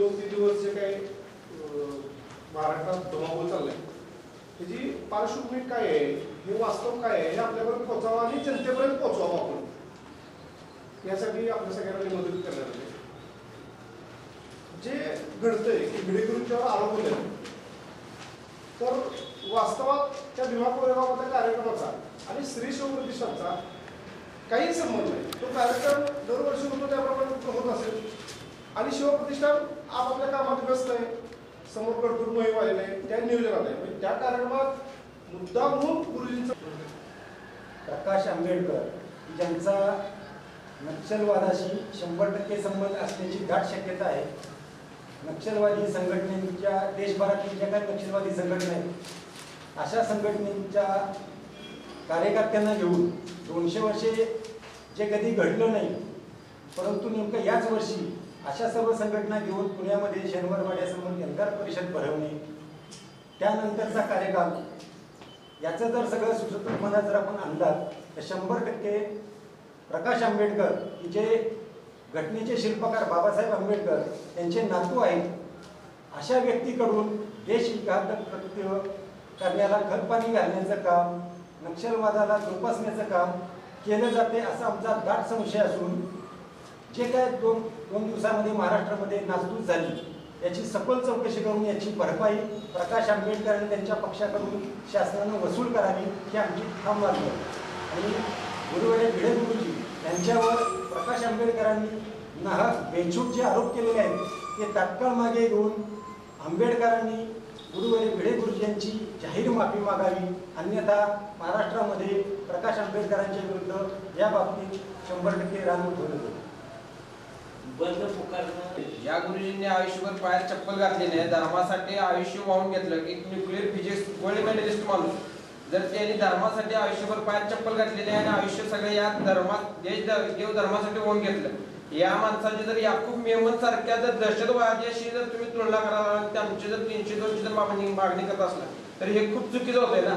दोन तीन दिवस जे काही महाराष्ट्रात धुमाकूळ चाललाय त्याची पार्श्वभूमी काय आहे? हे वास्तव काय आहे? हे आपल्यापर्यंत पोहोचावं आणि जनतेपर्यंत पोहोचवावं आपण. यासाठी आपल्या सगळ्यांना मदत करणार आहे. जे घडतंय की भिडेकरूंच्यावर आरोप होते तर वास्तवात त्या भीमा कोरेगावाच्या कार्यक्रमाचा आणि श्री शिवप्रतिष्ठानचा काही संबंध नाही. तो कार्यक्रम दरवर्षी होतो त्याप्रमाणे होत असेल. आणि शिवप्रतिष्ठान आपापल्या कामात व्यस्त आहे समोर गडपूर मोहीम आलेले आहे त्या नियोजनात आहे म्हणजे त्या कार्यक्रमात मुद्दा म्हणून गुरुजींचा प्रकाश आंबेडकर ज्यांचा नक्षलवादाशी शंभर टक्के संबंध असण्याची दाट शक्यता आहे. नक्षलवादी संघटनेच्या देशभरातील ज्या काही नक्षलवादी संघटना आहेत अशा संघटनेच्या कार्यकर्त्यांना घेऊन दोनशे वर्षे जे कधी घडलं नाही परंतु नेमकं याच वर्षी अशा सर्व संघटना घेऊन पुण्यामध्ये शनिवारवाड्यासमोर एल्गार परिषद भरवणे त्यानंतरचा कार्यकाल. याचं जर सगळं सुसूत्र मनात जर आपण आणला तर शंभर टक्के प्रकाश आंबेडकर की जे घटनेचे शिल्पकार बाबासाहेब आंबेडकर यांचे नातू आहेत. अशा व्यक्तीकडून देशविघातक कृत्य करण्याला खतपाणी घालण्याचं काम नक्षलवादाला जोपासण्याचं काम केलं जाते असा आमचा दाट संशय असून जे काय दोन दोन दिवसामध्ये महाराष्ट्रामध्ये नासधूस झाली याची सखोल चौकशी करून याची भरपाई प्रकाश आंबेडकर आणि त्यांच्या पक्षाकडून शासनानं वसूल करावी ही आमची ठाम मागणी आहे. आणि गुरुवाडे भिडे गुरुजी यांच्यावर प्रकाश आंबेडकरांनी नाहक बेछूट जे आरोप केलेले आहेत ते तात्काळ मागे घेऊन आंबेडकरांनी गुरुवारी भिडे गुरुजी यांची जाहीर माफी मागावी अन्यथा महाराष्ट्रामध्ये प्रकाश आंबेडकरांच्या विरुद्ध या बाबतीत शंभर टक्के रान उठवलं जाईल बंद पुकारणं या गुरुजींनी आयुष्यभर पायात चप्पल घातलेली आहे धर्मासाठी आयुष्य वाहून घेतलं एक न्यूक्लिअर फिजिक्स गोल्ड मेडलिस्ट माणूस. जर त्यांनी धर्मासाठी आयुष्यभर पायात चप्पल घातलेली आहे आणि आयुष्य सगळं या धर्मात देश देव धर्मासाठी वाहून घेतलं. या माणसाची जर याकूब मेमन सारख्या जर दहशतवाद्याशी जर तुम्ही तुलना कराल आणि त्यांची जर तीनशे दोनशे जर मागणी मागणी करत असला तर हे खूप चुकीचं होतंय ना.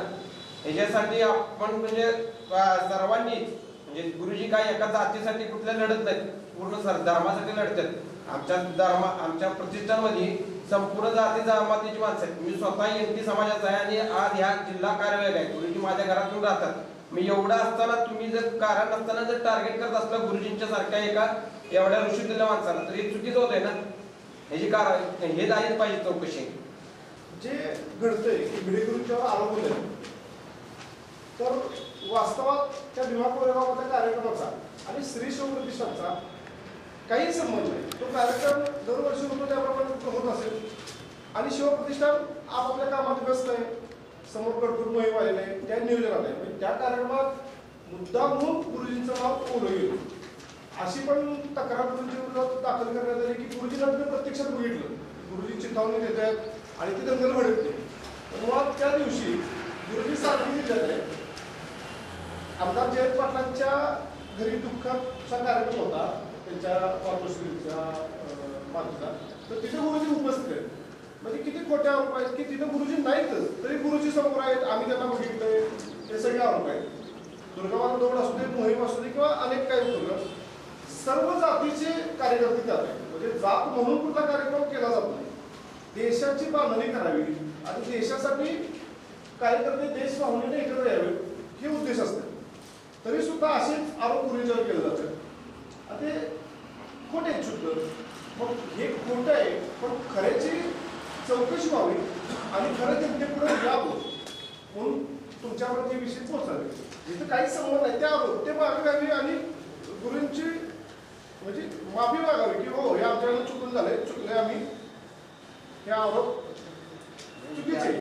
याच्यासाठी आपण म्हणजे सर्वांनीच म्हणजे गुरुजी काय एका जातीसाठी कुठल्या लढत नाहीत. पूर्ण धर्मासाठी लढतात आमच्या धर्मा आमच्या प्रतिष्ठानमध्ये संपूर्ण जाती जमातीची माणसं आहेत. मी स्वतः एनटी समाजाचा आहे आणि आज ह्या जिल्हा कार्यालय आहे. गुरुजी माझ्या घरातून राहतात. मी एवढा असताना तुम्ही जर कारण नसताना जर टार्गेट करत असला गुरुजींच्या सारख्या एका एवढ्या ऋषीतल्या माणसाला तर हे चुकीचं आहे ना? ह्याची कार हे झालीच पाहिजे चौकशी. जे घडतंय की भिडेकरूंच्यावर आरोप होत तर वास्तवात त्या भीमा कोरेगावाच्या कार्यक्रमाचा आणि श्री शिवप्रतिष्ठानचा काही संबंध नाही. तो कार्यक्रम दरवर्षी होतो त्याप्रमाणे होत असेल. आणि शिवप्रतिष्ठान आपापल्या कामात व्यस्त आहे. समोर गडपूर मोहीम आलेले आहे. त्या नियोजनात आहे. म्हणजे त्या कार्यक्रमात मुद्दा म्हणून गुरुजींचं नाव ओढलं येईल. अशी पण तक्रार गुरुजी विरोधात दाखल करण्यात आली की गुरुजींना तुम्ही प्रत्यक्षात बघितलं. गुरुजी चिंतावणी देत आहेत आणि ते दंगल घडवते मुळात त्या दिवशी गुरुजी सारखी जिल्ह्यात आहे. आमदार जयंत पाटलांच्या घरी दुःखाचा कार्यक्रम होता त्यांच्या वापसलीच्या माणसा तर तिथे गुरुजी उपस्थित आहेत. म्हणजे किती खोटे आरोप आहेत की तिथे गुरुजी नाहीतच तरी गुरुजी समोर आहेत आम्ही त्यांना बघितलंय हे सगळे आरोप आहेत. दुर्गामाता दौड असू दे मोहीम असू दे किंवा अनेक काही होतं सर्व जातीचे कार्यकर्ते त्यात आहेत. म्हणजे जात म्हणून कुठला कार्यक्रम केला जात नाही. देशाची बांधणी करावी आणि देशासाठी कार्यकर्ते देश पाहुणे एकत्र यावे हे उद्देश असतात तरी सुद्धा असेच आरोप गुरुजींवर केले जातात. आणि ते खोटे आहेत शुद्ध. मग हे खोटं आहे पण खऱ्याची चौकशी व्हावी आणि खरं जनतेपुढे म्हणजे यावं म्हणून तुमच्यावर हे विषय पोहोचावे. जिथं काही संबंध नाही ते आरोप ते मागे आणि गुरूंची म्हणजे माफी मागावी की हो हे आमच्याकडे चुकून झालंय चुकले आम्ही. हे आरोप चुकीचे